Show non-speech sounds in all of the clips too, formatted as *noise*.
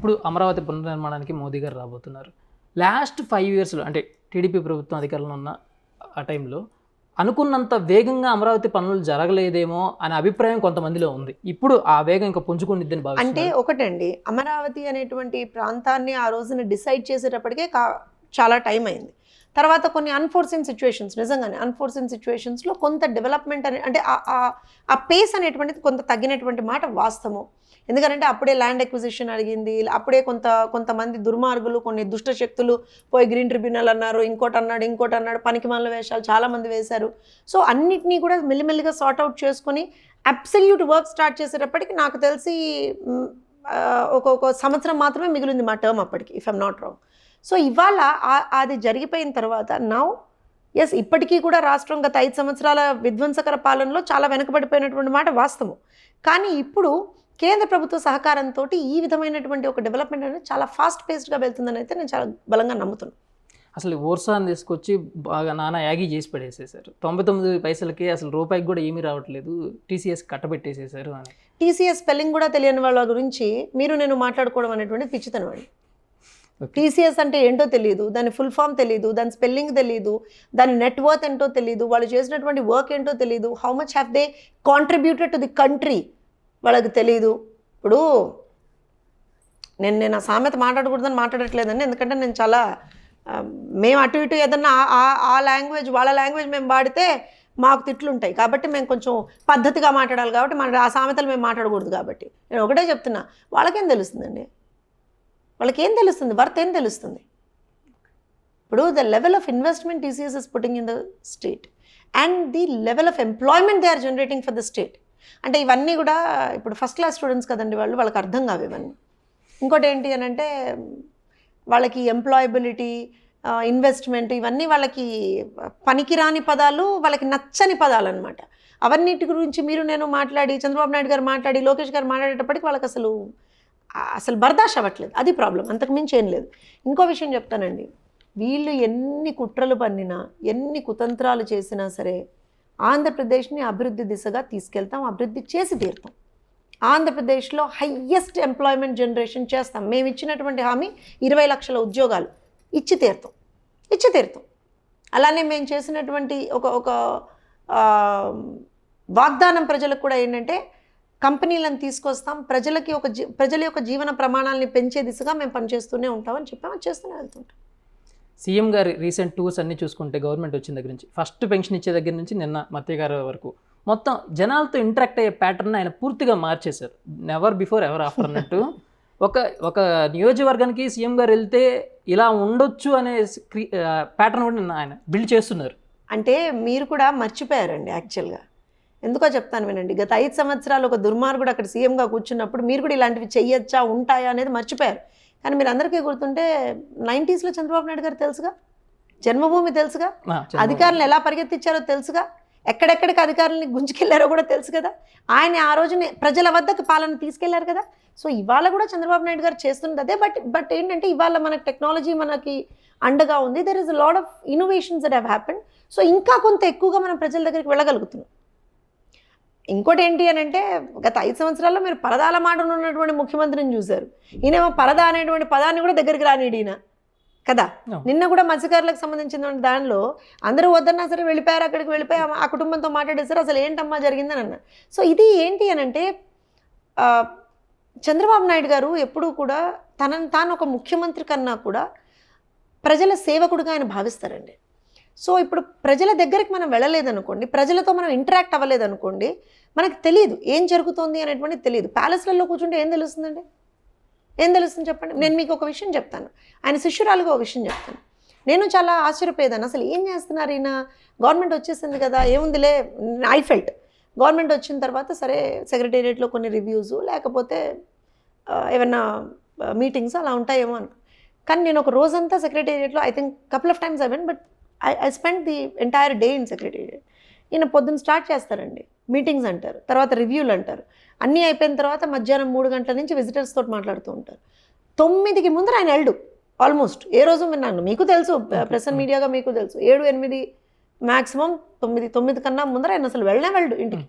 ఇప్పుడు అమరావతి పునర్నిర్మాణానికి మోదీ గారు రాబోతున్నారు. లాస్ట్ ఫైవ్ ఇయర్స్లో అంటే టీడీపీ ప్రభుత్వం అధికారంలో ఉన్న ఆ టైంలో అనుకున్నంత వేగంగా అమరావతి పనులు జరగలేదేమో అనే అభిప్రాయం కొంతమందిలో ఉంది. ఇప్పుడు ఆ వేగం ఇంకా పుంజుకుండిద్దని అంటే ఒకటండి అమరావతి అనేటువంటి ప్రాంతాన్ని ఆ రోజున డిసైడ్ చేసేటప్పటికే కా చాలా టైం అయింది. తర్వాత కొన్ని అన్ఫోర్సింగ్ సిచ్యువేషన్స్ నిజంగానే అన్ఫోర్సింగ్ సిచ్యువేషన్స్లో కొంత డెవలప్మెంట్ అనే అంటే ఆ- ఆ- ఆ పేస్ అనేటువంటిది కొంత తగ్గినటువంటి మాట వాస్తవం. ఎందుకంటే అప్పుడే ల్యాండ్ ఎక్విజిషన్ అడిగింది అప్పుడే కొంత కొంతమంది దుర్మార్గులు కొన్ని దుష్ట శక్తులు పోయి గ్రీన్ ట్రిబ్యునల్ అన్నారు ఇంకోటి అన్నాడు ఇంకోటి అన్నాడు పనికిమాల వేషాలు చాలామంది వేశారు. సో అన్నిటినీ కూడా మెల్లిమెల్లిగా సార్ట్ అవుట్ చేసుకొని అబ్సల్యూట్ వర్క్ స్టార్ట్ చేసేటప్పటికి నాకు తెలిసి ఒక్కొక్క సంవత్సరం మాత్రమే మిగిలింది మా టర్మ్ అప్పటికి if I'm not wrong so ఇవాళ అది జరిగిపోయిన తర్వాత నౌ ఎస్ ఇప్పటికీ కూడా రాష్ట్రం గత ఐదు సంవత్సరాల విధ్వంసకర పాలనలో చాలా వెనకబడిపోయినటువంటి మాట వాస్తవం. కానీ ఇప్పుడు కేంద్ర ప్రభుత్వ సహకారంతో ఈ విధమైనటువంటి ఒక డెవలప్మెంట్ అనేది చాలా ఫాస్ట్ పేస్డ్గా వెళ్తుందని అయితే నేను చాలా బలంగా నమ్ముతున్నాను అసలు ఓర్సాన్ని తీసుకొచ్చి బాగా నానా యాగి చేసి పడేసేసారు. తొంభై తొమ్మిది పైసలకి అసలు రూపాయికి కూడా ఏమీ రావట్లేదు. టీసీఎస్ కట్టబెట్టేసేసారు అని. టీసీఎస్ స్పెల్లింగ్ కూడా తెలియని వాళ్ళ గురించి మీరు నేను మాట్లాడుకోవడం అనేటువంటి పిచ్చితనం అండి. టీసీఎస్ అంటే ఏంటో తెలియదు దాని ఫుల్ ఫామ్ తెలియదు దాని స్పెల్లింగ్ తెలియదు దాని నెట్వర్త్ ఏంటో తెలియదు వాళ్ళు చేసినటువంటి వర్క్ ఏంటో తెలియదు how much have they contributed to the country వాళ్ళకి తెలియదు ఇప్పుడు నేను నేను ఆ సామెత మాట్లాడకూడదని మాట్లాడట్లేదండి. ఎందుకంటే నేను చాలా మేము అటు ఇటు ఏదన్నా ఆ- ఆ లాంగ్వేజ్ వాళ్ళ లాంగ్వేజ్ మేము వాడితే మాకు తిట్లుంటాయి. కాబట్టి మేము కొంచెం పద్ధతిగా మాట్లాడాలి కాబట్టి మన ఆ సామెతలు మేము మాట్లాడకూడదు కాబట్టి. నేను ఒకటే చెప్తున్నా వాళ్ళకేం తెలుస్తుందండి? వాళ్ళకేం తెలుస్తుంది? వర్త్ ఏం తెలుస్తుంది? ఇప్పుడు the level of investment TCS is putting in the state and the level of employment they are generating for the state అంటే ఇవన్నీ కూడా ఇప్పుడు ఫస్ట్ క్లాస్ స్టూడెంట్స్ కదండి వాళ్ళు వాళ్ళకి అర్థం కావు ఇవన్నీ. ఇంకోటి ఏంటి అని అంటే వాళ్ళకి ఎంప్లాయబిలిటీ ఇన్వెస్ట్మెంట్ ఇవన్నీ వాళ్ళకి పనికిరాని పదాలు వాళ్ళకి నచ్చని పదాలు అనమాట అవన్నిటి గురించి మీరు నేను మాట్లాడి చంద్రబాబు నాయుడు గారు మాట్లాడి లోకేష్ గారు మాట్లాడేటప్పటికి వాళ్ళకి అసలు అసలు బర్దాష్ అవ్వట్లేదు. అది ప్రాబ్లం అంతకు మించి ఏం లేదు. ఇంకో విషయం చెప్తానండి. వీళ్ళు ఎన్ని కుట్రలు పన్నినా ఎన్ని కుతంత్రాలు చేసినా సరే ఆంధ్రప్రదేశ్ని అభివృద్ధి దిశగా తీసుకెళ్తాం అభివృద్ధి చేసి తీరుతాం. ఆంధ్రప్రదేశ్లో హయ్యెస్ట్ ఎంప్లాయ్మెంట్ జనరేషన్ చేస్తాం. మేము ఇచ్చినటువంటి హామీ ఇరవై లక్షల ఉద్యోగాలు ఇచ్చి తీరుతాం. ఇచ్చి తీరుతాం. అలానే మేము చేసినటువంటి ఒక ఒక వాగ్దానం ప్రజలకు కూడా ఏంటంటే కంపెనీలను తీసుకొస్తాం. ప్రజలకి ఒక జీ ప్రజల యొక్క జీవన ప్రమాణాలని పెంచే దిశగా మేము పనిచేస్తూనే ఉంటామని చెప్పాము చేస్తూనే వెళ్తుంటాం. సీఎం గారి రీసెంట్ టూర్స్ అన్ని చూసుకుంటే గవర్నమెంట్ వచ్చిన దగ్గర నుంచి ఫస్ట్ పెన్షన్ ఇచ్చే దగ్గర నుంచి నిన్న మత్య గారి వరకు. మొత్తం జనాలతో ఇంటరాక్ట్ అయ్యే ప్యాటర్న్ ఆయన పూర్తిగా మార్చేశారు. నెవర్ బిఫోర్ ఎవర్ ఆఫ్టర్ అన్నట్టు. ఒక ఒక నియోజకవర్గానికి సీఎం గారు వెళ్తే ఇలా ఉండొచ్చు అనే ప్యాటర్న్ కూడా నిన్న ఆయన బిల్డ్ చేస్తున్నారు. అంటే మీరు కూడా మర్చిపోయారండి యాక్చువల్గా ఎందుకో చెప్తాను వినండి. గత ఐదు సంవత్సరాలు ఒక దుర్మార్గుడు అక్కడ సీఎంగా కూర్చున్నప్పుడు మీరు కూడా ఇలాంటివి చెయ్యొచ్చా ఉంటాయా అనేది మర్చిపోయారు. కానీ మీరు అందరికీ గుర్తుంటే నైంటీస్లో చంద్రబాబు నాయుడు గారు తెలుసుగా? జన్మభూమి తెలుసుగా. అధికారులను ఎలా పరిగెత్తించారో తెలుసుగా? ఎక్కడెక్కడికి అధికారులని గుంజుకెళ్ళారో కూడా తెలుసు కదా? ఆయన ఆ రోజునే ప్రజల వద్దకు పాలన తీసుకెళ్ళారు కదా? సో ఇవాళ కూడా చంద్రబాబు నాయుడు గారు చేస్తున్నది అదే. బట్ బట్ ఏంటంటే ఇవాళ మనకి టెక్నాలజీ మనకి అండగా ఉంది. There is lot of innovations that have happen so ఇంకా కొంత ఎక్కువగా మనం ప్రజల దగ్గరికి వెళ్ళగలుగుతున్నాం. ఇంకోటి ఏంటి అని అంటే గత ఐదు సంవత్సరాల్లో మీరు పరదాల మాటను ఉన్నటువంటి ముఖ్యమంత్రిని చూశారు. ఈయనేమో పరద అనేటువంటి పదాన్ని కూడా దగ్గరికి రానిడు ఈయన. కదా. నిన్న కూడా మత్స్యకారులకు సంబంధించిన దానిలో అందరూ వద్దన్నా సరే వెళ్ళిపోయారు అక్కడికి వెళ్ళిపోయి ఆ- కుటుంబంతో మాట్లాడేసారు అసలు ఏంటమ్మా జరిగిందని అన్న సో ఇది ఏంటి అని అంటే చంద్రబాబు నాయుడు గారు ఎప్పుడూ కూడా తనని తాను ఒక ముఖ్యమంత్రి కన్నా కూడా ప్రజల సేవకుడిగా ఆయన భావిస్తారండి. సో ఇప్పుడు ప్రజల దగ్గరికి మనం వెళ్ళలేదనుకోండి ప్రజలతో మనం ఇంటరాక్ట్ అవ్వలేదనుకోండి మనకు తెలియదు ఏం జరుగుతోంది అనేటువంటిది తెలియదు ప్యాలెస్లలో కూర్చుంటే ఏం తెలుస్తుందండి? ఏం తెలుస్తుంది చెప్పండి? నేను మీకు ఒక విషయం చెప్తాను. ఆయన శిష్యురాలుగా ఒక విషయం చెప్తాను. నేను చాలా ఆశ్చర్యపోయేదాన్ని అసలు ఏం చేస్తున్నారు ఈయన? గవర్నమెంట్ వచ్చేసింది కదా ఏముందిలే? I felt. గవర్నమెంట్ వచ్చిన తర్వాత సరే సెక్రటేరియట్లో కొన్ని రివ్యూస్ లేకపోతే ఏమన్నా మీటింగ్స్ అలా ఉంటాయేమో అని కానీ నేను ఒక రోజంతా సెక్రటేరియట్లో I think couple of times I when but I I spend the entire day in secretariat ఈయన పొద్దున్న స్టార్ట్ చేస్తారండి. మీటింగ్స్ అంటారు. తర్వాత రివ్యూలు అంటారు. అన్నీ అయిపోయిన తర్వాత మధ్యాహ్నం మూడు గంటల నుంచి విజిటర్స్ తోటి మాట్లాడుతూ ఉంటారు. తొమ్మిదికి ముందర ఆయన ఎల్డు. ఆల్మోస్ట్ ఏ రోజు విన్నాను. మీకు తెలుసు. ప్రెస్ అండ్ మీడియాగా మీకు తెలుసు. ఏడు ఎనిమిది మ్యాక్సిమం తొమ్మిది తొమ్మిది కన్నా ముందర ఆయన అసలు వెళ్ళనే వెళ్ళడు ఇంటికి.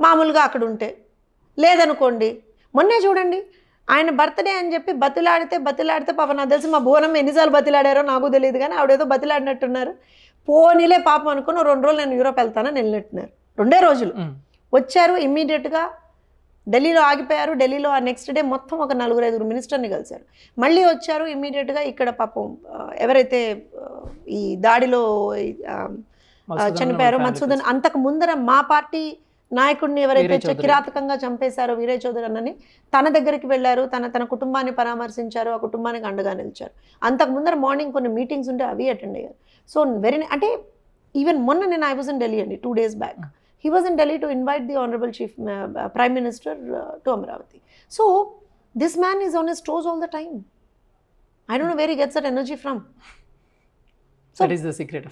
మామూలుగా అక్కడ ఉంటే. లేదనుకోండి. మొన్నే చూడండి. ఆయన బర్త్డే అని చెప్పి బతిలాడితే బతిలాడితే పాప నాకు తెలిసి మా భువనం ఎన్నిసార్లు బతిలాడారో నాకు తెలియదు కానీ ఆవిడేదో బతిలాడినట్టున్నారు. పోనీలే పాపం అనుకుని రెండు రోజులు నేను యూరోప్ వెళ్తానని వెళ్ళినట్టున్నారు. రెండే రోజులు. వచ్చారు ఇమ్మీడియట్గా ఢిల్లీలో ఆగిపోయారు. ఢిల్లీలో ఆ నెక్స్ట్ డే మొత్తం ఒక నలుగురు ఐదుగురు మినిస్టర్ని కలిశారు. మళ్ళీ వచ్చారు ఇమ్మీడియట్గా ఇక్కడ పాపం ఎవరైతే ఈ దాడిలో చనిపోయారో మధుసూదన్ అంతకు ముందర మా పార్టీ నాయకుడిని ఎవరైతే. కిరాతకంగా చంపేశారో వీరయ్య చౌదరి అన్నని తన దగ్గరికి వెళ్ళారు. తన తన కుటుంబాన్ని పరామర్శించారు. ఆ కుటుంబానికి అండగా నిలిచారు. అంతకు ముందర మార్నింగ్ కొన్ని మీటింగ్స్ ఉంటే అవి అటెండ్ అయ్యారు. సో వెరీ అంటే ఈవెన్ మొన్న నేను ఐ వాజ్ ఇన్ ఢిల్లీ అండి two days back he was in Delhi to invite the honourable chief prime minister to Amaravati so this man is on his toes all the time I don't know very gets that energy from that is the secret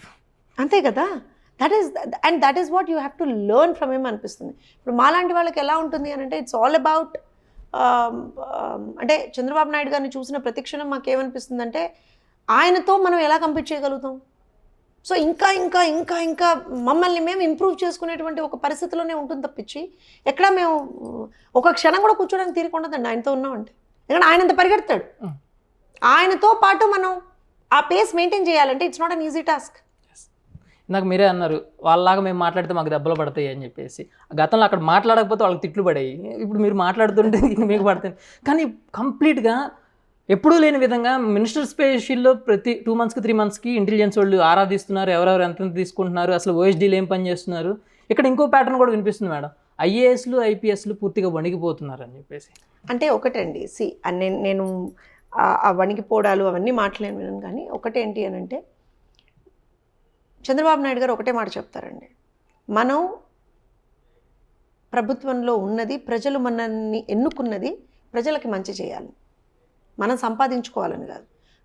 అంతే కదా? That is and that is what you have to learn from him అనిపిస్తుంది. ఇప్పుడు మాలాంటి వాళ్ళకి ఎలా ఉంటుంది అని అంటే ఇట్స్ ఆల్ అబౌట్ అంటే చంద్రబాబు నాయుడు గారిని చూసిన ప్రతిక్షణం మాకు ఏమనిపిస్తుంది అంటే ఆయనతో మనం ఎలా కంపీట్ చేయగలుగుతాం? సో ఇంకా ఇంకా ఇంకా ఇంకా మమ్మల్ని మేము ఇంప్రూవ్ చేసుకునేటువంటి ఒక పరిస్థితిలోనే ఉంటుంది తప్పించి ఎక్కడ మేము ఒక క్షణం కూడా కూర్చోడానికి తీరుకుండదండి. ఆయనతో ఉన్నామంటే. ఎందుకంటే ఆయన అంత పరిగెడతాడు. ఆయనతో పాటు మనం ఆ పేస్ మెయింటైన్ చేయాలంటే it's not an easy task ఇందాక మీరే అన్నారు వాళ్ళలాగా మేము మాట్లాడితే మాకు దెబ్బలు పడతాయి అని చెప్పేసి. గతంలో అక్కడ మాట్లాడకపోతే వాళ్ళకి తిట్లు పడాయి ఇప్పుడు మీరు మాట్లాడుతుంటే *laughs* మీకు పడతాయి. కానీ కంప్లీట్గా ఎప్పుడూ లేని విధంగా మినిస్టర్ స్పెషల్లో ప్రతి టూ మంత్స్కి త్రీ మంత్స్కి ఇంటెలిజెన్స్ వాళ్ళు ఆరాధిస్తున్నారు ఎవరెవరు ఎంత తీసుకుంటున్నారు అసలు ఓఎస్డీలు ఏం పని చేస్తున్నారు. ఇక్కడ ఇంకో ప్యాటర్న్ కూడా వినిపిస్తుంది మేడం. ఐఏఎస్లు ఐపీఎస్లు పూర్తిగా వణికిపోతున్నారు అని చెప్పేసి. అంటే ఒకటండి. సి నేను నేను ఆ- వణికిపోవడాలు అవన్నీ మాటలేను వినను కానీ ఒకటేంటి అని అంటే చంద్రబాబు నాయుడు గారు ఒకటే మాట చెప్తారండి. మనం ప్రభుత్వంలో ఉన్నది ప్రజలు మనల్ని ఎన్నుకున్నది ప్రజలకి మంచి చేయాలి. మనం సంపాదించుకోవాలని కాదు.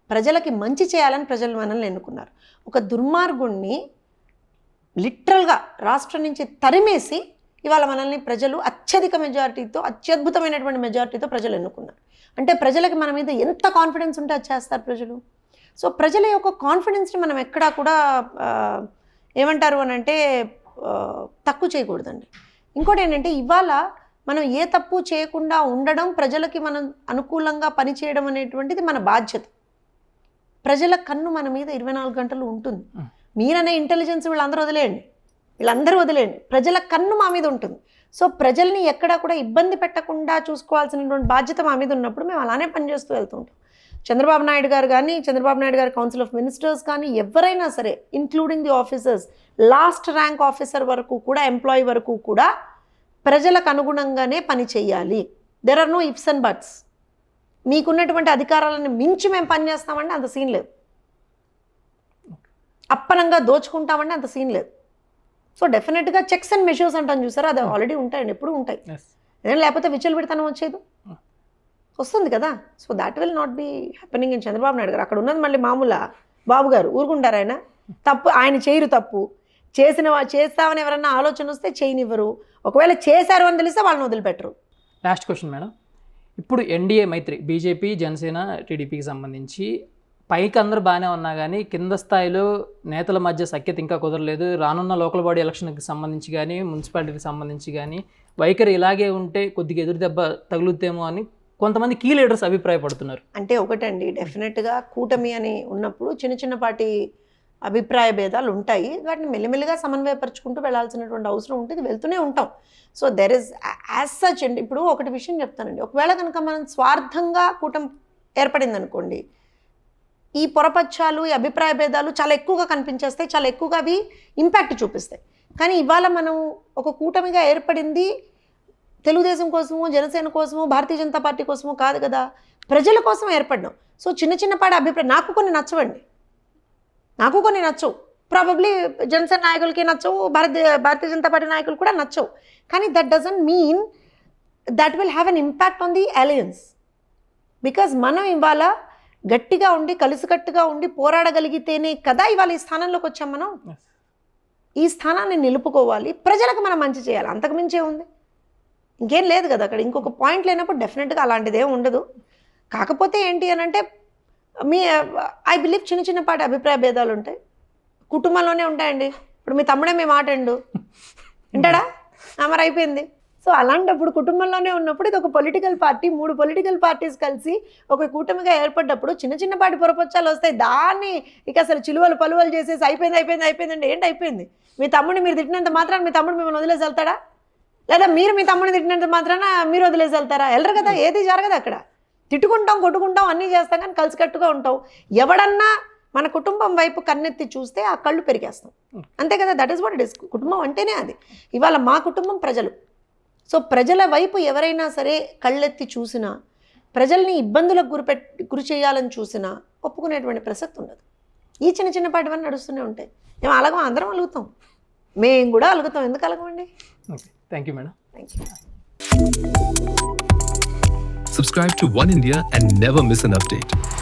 ప్రజలకి మంచి చేయాలని ప్రజలు మనల్ని ఎన్నుకున్నారు. ఒక దుర్మార్గుణ్ణి లిటరల్గా రాష్ట్రం నుంచి తరిమేసి ఇవాళ మనల్ని ప్రజలు అత్యధిక మెజారిటీతో అత్యద్భుతమైనటువంటి మెజారిటీతో ప్రజలు ఎన్నుకున్నారు. అంటే ప్రజలకి మన మీద ఎంత కాన్ఫిడెన్స్ ఉంటే అది చేస్తారు ప్రజలు. సో ప్రజల యొక్క కాన్ఫిడెన్స్ని మనం ఎక్కడా కూడా ఏమంటారు అని అంటే తక్కువ చేయకూడదండి. ఇంకోటి ఏంటంటే ఇవాళ మనం ఏ తప్పు చేయకుండా ఉండడం ప్రజలకి మనం అనుకూలంగా పనిచేయడం అనేటువంటిది మన బాధ్యత. ప్రజల కన్ను మన మీద ఇరవై నాలుగు గంటలు ఉంటుంది. మీరనే ఇంటెలిజెన్స్ వీళ్ళందరూ వదిలేయండి. వీళ్ళందరూ వదిలేయండి. ప్రజల కన్ను మా మీద ఉంటుంది. సో ప్రజల్ని ఎక్కడా కూడా ఇబ్బంది పెట్టకుండా చూసుకోవాల్సినటువంటి బాధ్యత మా మీద ఉన్నప్పుడు మేము అలానే పనిచేస్తూ వెళ్తుంటాం చంద్రబాబు నాయుడు గారు కానీ చంద్రబాబు నాయుడు గారి కౌన్సిల్ ఆఫ్ మినిస్టర్స్ కానీ ఎవరైనా సరే including the officers last rank officer వరకు కూడా ఎంప్లాయీ వరకు కూడా ప్రజలకు అనుగుణంగానే పని చేయాలి. There are no ifs and buts మీకున్నటువంటి అధికారాలను మించి మేము పనిచేస్తామంటే అంత సీన్ లేదు. అప్పనంగా దోచుకుంటామంటే అంత సీన్ లేదు. సో డెఫినెట్గా చెక్స్ అండ్ మెషర్స్ అంటాను చూసారా? అది ఆల్రెడీ ఉంటాయండి ఎప్పుడు ఉంటాయి. లేకపోతే విచ్చలు పెడతాను వచ్చేది వస్తుంది కదా. So that will not be happening in Chandrababu Naidu garu. అక్కడ ఉన్నది మళ్ళీ మామూలా బాబు గారు. ఊరుకుంటారు ఆయన? తప్పు ఆయన చేయరు తప్పు. చేసిన చేస్తామని ఎవరన్నా ఆలోచన వస్తే చేయనివ్వరు. ఒకవేళ చేశారు అని తెలిస్తే వాళ్ళని వదిలిపెట్టరు. లాస్ట్ క్వశ్చన్ మేడం ఇప్పుడు ఎన్డీఏ మైత్రి బీజేపీ జనసేన టీడీపీకి సంబంధించి పైకి అందరూ బాగానే ఉన్నా కానీ కింద స్థాయిలో నేతల మధ్య సఖ్యత ఇంకా కుదరలేదు. రానున్న లోకల్ బాడీ ఎలక్షన్కి సంబంధించి కానీ మున్సిపాలిటీకి సంబంధించి కానీ వైఖరి ఇలాగే ఉంటే కొద్దిగా ఎదురు దెబ్బ తగులుద్దేమో అని కొంతమంది కీ లీడర్స్ అభిప్రాయపడుతున్నారు. అంటే ఒకటండి డెఫినెట్గా కూటమి అని ఉన్నప్పుడు చిన్న చిన్నపాటి అభిప్రాయ భేదాలు ఉంటాయి. వాటిని మెల్లిమెల్లిగా సమన్వయపరుచుకుంటూ వెళ్ళాల్సినటువంటి అవసరం ఉంటుంది వెళ్తూనే ఉంటాం. So there is as such అండి ఇప్పుడు ఒకటి విషయం చెప్తానండి. ఒకవేళ కనుక మనం స్వార్థంగా కూటమి ఏర్పడింది అనుకోండి ఈ పొరపచ్చాలు ఈ అభిప్రాయ భేదాలు చాలా ఎక్కువగా కనిపించేస్తాయి చాలా ఎక్కువగా అవి ఇంపాక్ట్ చూపిస్తాయి. కానీ ఇవాళ మనం ఒక కూటమిగా ఏర్పడింది తెలుగుదేశం కోసము జనసేన కోసము భారతీయ జనతా పార్టీ కోసము కాదు కదా. ప్రజల కోసం ఏర్పడ్డాం. సో చిన్న చిన్నపాటి అభిప్రాయం నాకు కొన్ని నచ్చవండి. నాకు కొన్ని నచ్చవు. ప్రాబబ్లీ జనసేన నాయకులకి నచ్చవు భారతీయ భారతీయ జనతా పార్టీ నాయకులు కూడా నచ్చవు. కానీ that doesn't mean that will have an impact on the alliance because మనం ఇవాళ గట్టిగా ఉండి కలిసికట్టుగా ఉండి పోరాడగలిగితేనే కదా ఇవాళ ఈ స్థానంలోకి వచ్చాం మనం? ఈ స్థానాన్ని నిలుపుకోవాలి. ప్రజలకు మనం మంచి చేయాలి. అంతకు మించే ఉంది ఇంకేం లేదు కదా అక్కడ. ఇంకొక పాయింట్ లేనప్పుడు డెఫినెట్గా అలాంటిదే ఉండదు. కాకపోతే ఏంటి అని అంటే మీ ఐ బిలీవ్ చిన్న చిన్నపాటి అభిప్రాయ భేదాలు ఉంటాయి. కుటుంబంలోనే ఉంటాయండి. ఇప్పుడు మీ తమ్ముడే మీ మాట అండు వింటాడా? మరి అయిపోయింది. సో అలాంటప్పుడు కుటుంబంలోనే ఉన్నప్పుడు ఇది ఒక పొలిటికల్ పార్టీ మూడు పొలిటికల్ పార్టీస్ కలిసి ఒక కూటమిగా ఏర్పడ్డప్పుడు చిన్న చిన్నపాటి పొరపచ్చాలు వస్తాయి. దాన్ని ఇక అసలు చిలువలు పలువలు చేసేసి అయిపోయింది అయిపోయింది అయిపోయిందండి ఏంటి అయిపోయింది? మీ తమ్ముడిని మీరు తిట్టినంత మాత్రాన్ని మీ తమ్ముడు మిమ్మల్ని వదిలేసి వెళ్తాడా? లేదా మీరు మీ తమ్ముడిని తిట్టినంత మాత్రాన మీరు వదిలేసి వెళ్తారా? వెళ్ళరు కదా ఏది జరగదు అక్కడ. తిట్టుకుంటాం కొట్టుకుంటాం అన్నీ చేస్తాం కానీ కలిసికట్టుగా ఉంటాం. ఎవడన్నా మన కుటుంబం వైపు కన్నెత్తి చూస్తే ఆ కళ్ళు పెరిగేస్తాం. అంతే కదా that is what it is కుటుంబం అంటేనే అది. ఇవాళ మా కుటుంబం ప్రజలు. సో ప్రజల వైపు ఎవరైనా సరే కళ్ళెత్తి చూసినా ప్రజల్ని ఇబ్బందులకు గురిపె గురి చేయాలని చూసినా ఒప్పుకునేటువంటి ప్రసక్తి ఉండదు. ఈ చిన్న చిన్నపాటివన్నీ నడుస్తూనే ఉంటాయి. మేము అలగం అందరం అలుగుతాం. మేము కూడా అలుగుతాం. ఎందుకు అలగమండి? Thank you, madam. Thank you. Subscribe to One India and never miss an update.